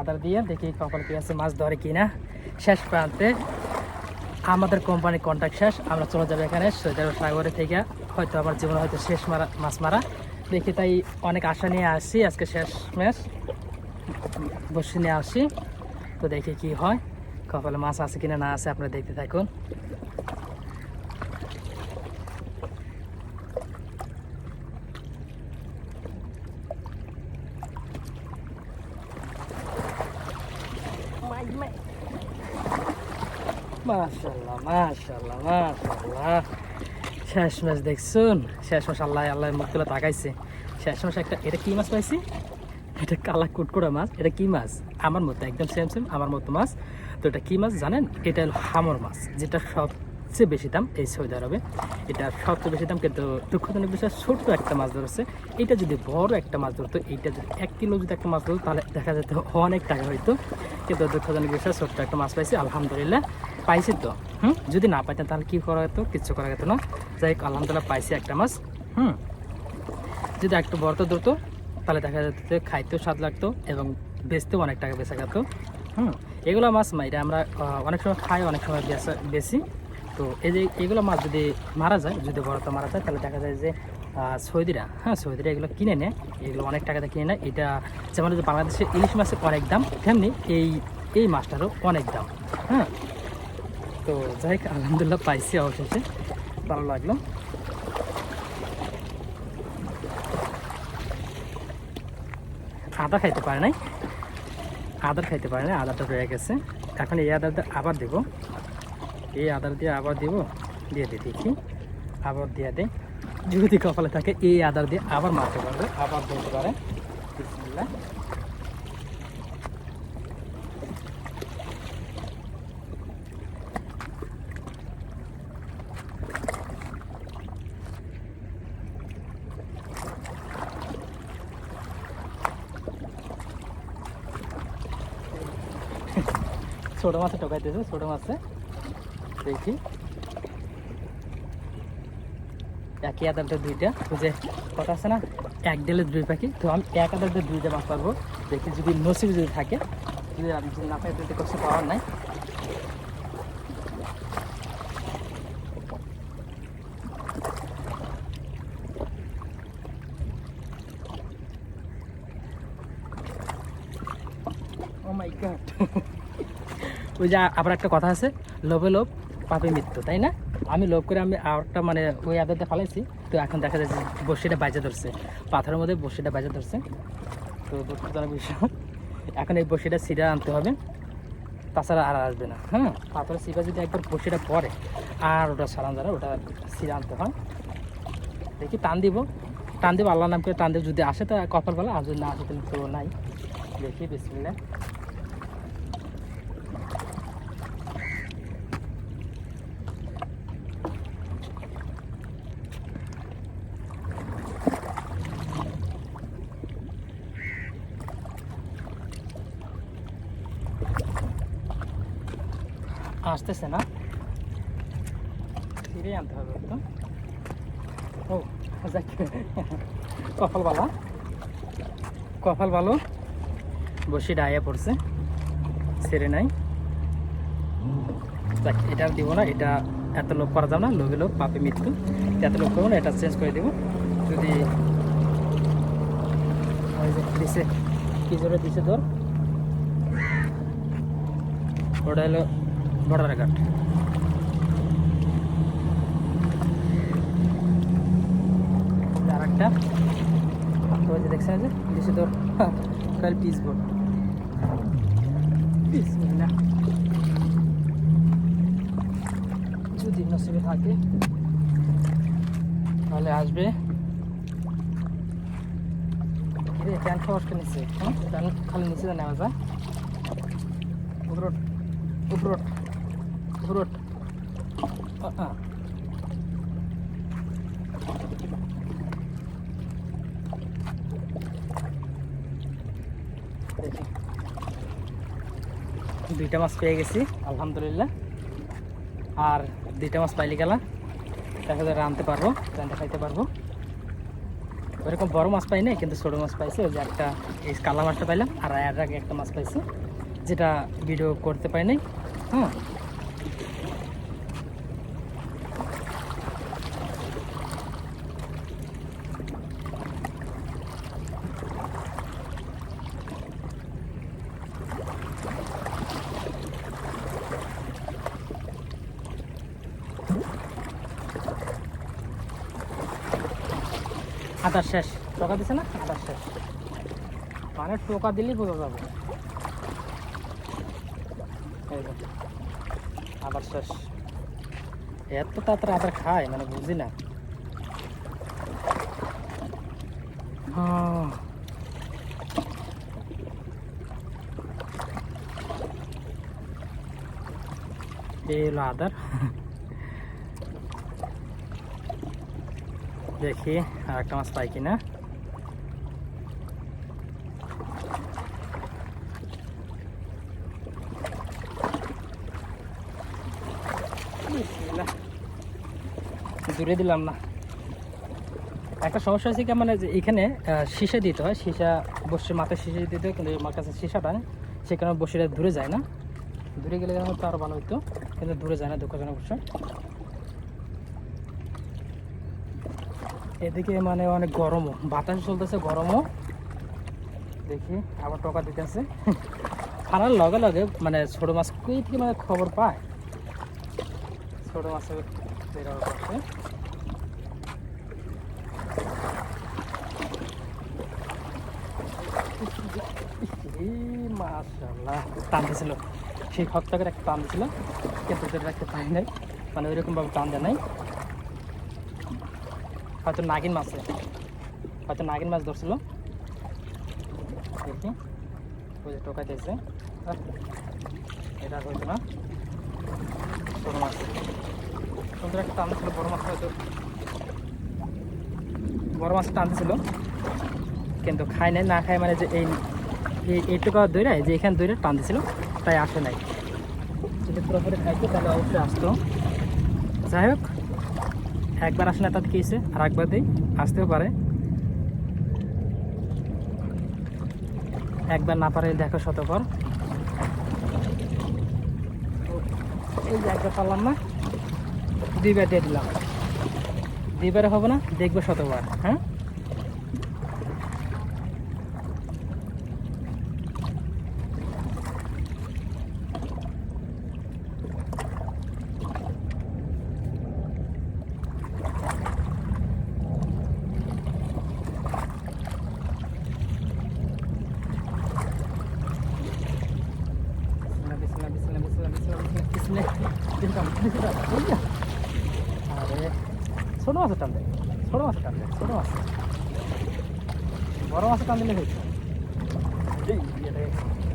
আদার দিয়ে দেখি কপাল আছে মাছ ধরে কিনা। শেষ প্রান্তে আমাদের কোম্পানির কন্ট্যাক্ট শেষ, আমরা চলে যাব এখানে সৈদার সাগরে থেকে। হয়তো আমার জীবনে হয়তো শেষ মারা, মাছ মারা। দেখি তাই অনেক আশা নিয়ে আসি, আজকে শেষ ম্যাচ। বসে নিয়ে আসি, তো দেখি কি হয়, কপালে মাছ আছে কিনা না আছে, আপনারা দেখতে থাকুন। মাশাল্লাহ মাশাল্লাহ মাশাল্লাহ শেষ মাছ দেখছুন? শেষ মাস আল্লাহ আল্লাহ মুখগুলো তাকাইছে। শেষ মাস একটা এটা কি মাছ পাইছি? এটা কালা কুটকুড়া মাছ। এটা কি মাছ? আমার মতো একদম সেম সেম আমার মতো মাছ। তো এটা কি মাছ জানেন? এটা হলো হামর মাছ, যেটা সবচেয়ে বেশি দাম এই সৌদি আরবে। এটা সবচেয়ে বেশি দাম, কিন্তু দুঃখজনক বিষয়, ছোট্ট একটা মাছ ধরেছে। এটা যদি বড় একটা মাছ ধরতো এইটা যদি এক কিলো যদি একটা মাছ ধরতো, তাহলে দেখা যেত অনেক টাকা হইতো। কিন্তু দুঃখজনক বিষয়, ছোট্ট একটা মাছ পাইছি, আলহামদুলিল্লাহ পাইছি তো। হুম? যদি না পাইতেন, তাহলে কী করা যেত? কিচ্ছু করা যেত না। যাই হোক, আলহামদুলিল্লাহ পাইছি একটা মাছ। হুম? যদি একটু বড় ধরতো, তাহলে দেখা যেত যে খাইতেও স্বাদ লাগতো এবং বেচতেও অনেক টাকা বেচা যেত হুম? এগুলো মাছ মা এটা আমরা অনেক সময় খাই, অনেক সময় বেচা বেশি তো এই যে এগুলো মাছ যদি মারা যায়, যদি বড়টা মারা যায়, তাহলে দেখা যায় যে সৌদিরা হ্যাঁ সৌদিরা এগুলো কিনে নেয়। এগুলো অনেক টাকাতে কিনে নেয়। এটা যেমন যে বাংলাদেশে ইলিশ মাছের অনেক দাম, তেমনি এই এই মাছটারও অনেক দাম হ্যাঁ। তো যাই আলহামদুলিল্লাহ পাইছি অবশেষে। ভালো লাগল। আদা খাইতে পারে নাই। আদার খাইতে পারে না আদাটা রয়ে গেছে। এখন এই দিয়ে আবার দেব। এই আদার দিয়ে আবার দিব, দিয়ে দিই দেখি। আবার দিয়ে দে। যদি কপালে থাকে এই আদার দিয়ে আবার মারতে পারবে, আবার দিতে পারে। ছোট মাছে টোকাইতেছে ছোট মাছে। দেখি। একই আদারটা দুইটা। যে কথা আছে না, এক ডেলে দুই পাখি। তো আমি এক আদারটা দুইটা মাছ পারব দেখি যদি নসিব যদি থাকে, যদি আমি যদি না পাই, তাহলে কষ্ট পাওয়ার নাই। গড ওই যে আবার একটা কথা আছে, লোভে লোভ। পাপে মৃত্যু, তাই না? আমি লোভ করে আমি আরেকটা মানে ওই আদারটা ফালাইছি, তো এখন দেখা যাচ্ছে বসিটা বাজে ধরছে। পাথরের মধ্যে বসিটা বাজে ধরছে। তো দুঃখজনক বিষয়। এখন এই বসিটা সিরা আনতে হবে। তাছাড়া আর আসবে না হ্যাঁ? পাথরের সিরা যদি একবার বসিটা পরে আর ওটা সারান যারা, ওটা সিরা আনতে হয়। দেখি, টান দিব। টান দিব আল্লাহ নাম করে টান দিব। যদি আসে তা কপাল বলা, আর যদি না আসে তাহলে তো নাই। দেখি, বিসমিল্লাহ। আসতেছে না। ফিরে আনতে হবে তো ও, যাক। কপাল ভালো। কপাল ভালো। বসে ডাইয়া পড়ছে। সেরে নাই। যাক, এটা দিব না। এটা এত লোক করা যাবে না। লোভে লোক পাপে মৃত্যু। এত লোক করব না, এটা চেঞ্জ করে দেবো। যদি দিছে, কি জোরে দিছে তোর ওটা হলো বর্ডার ঘাট আর একটা ওই যে দেখছেন যে দিছে তোর কাল পিস বোর্ড যদি নসিবে থাকে তাহলে আসবে কিরে প্যান্ট খাওয়ার নিচে খালি নিচে নেওয়া যায় উপরোট উপরোট দুইটা মাছ পেয়ে গেছি, আলহামদুলিল্লাহ। আর দুইটা মাছ পাইলে গেলা, দেখা যায় রানতে পারব রানতে খাইতে পারব। ওইরকম বড় মাছ পাই নাই, কিন্তু ছোটো মাছ পাইছি। ওই যে একটা, এই কালা মাছটা পাইলাম, আর এর আগে একটা মাছ পাইছি, যেটা ভিডিও করতে পাই নাই। হ্যাঁ আদার শেষ। টোকা দিছে না? আদার শেষ। মানে টোকা দিলেই বোঝা যাবে। আদার শেষ। এত তাড়াতাড়ি আদার খায় মানে বুঝি না। আহ। এই আদার। দেখি আর একটা মাছ পাই কিনা। দূরে দিলাম না। একটা সমস্যা হচ্ছে কি মানে যে এখানে সীসা দিতে হয়। সীসা বসে মাথায় সীসা দিতে হয়, কিন্তু আমার কাছে সীসাটা সেখানে বসিটা দূরে যায় না। দূরে গেলে হয়তো আরও ভালো হতো কিন্তু দূরে যায় না, দুঃখজনক অবশ্য এদিকে মানে অনেক গরমও, বাতাস চলতেছে গরমও। দেখি, আবার টকা দিতেছে। ফানার লগে লগে মানে ছোট মাছ কই থেকে মানে খবর পায়? ছোট মাছের পাশে মাশাল্লাহ টান দিছিল। সেই হকটাকের একটা টান দিছিল, কিন্তু রাখতে পারি নাই। মানে ওইরকমভাবে টান দেয় নাই। হয়তো নাগিন মাছ হয়তো নাগিন মাছ ধরছিল। দেখি। টোকা দিয়েছে এটা হয়তো না। ছোটো মাছ। সুন্দর একটা টান ছিল বড় মাছ হয়তো। বড় মাছ টান ছিল কিন্তু খাই নাই, না খাই মানে যে এই এই এইটুকু দইরা যে এখানে দইরা টান দিছিল, তাই আসে নাই। যদি পুরোপুরি খাইতো, তাহলে অবশ্যই আসতো। যাই হোক। একবার আসলে তাতে কি হয়েছে? আর একবার দিই, আসতেও পারে। একবার না পারে, দেখো শতকর। এই যে একবার পারলাম না। দুইবার দিয়ে দিলাম। দুইবারে হবে না, দেখব শতবার হ্যাঁ? ですね。出た出た出たいやあれ。そのわせたんだよそのせたんだよそのませ笑わせたんでね。えでいやね。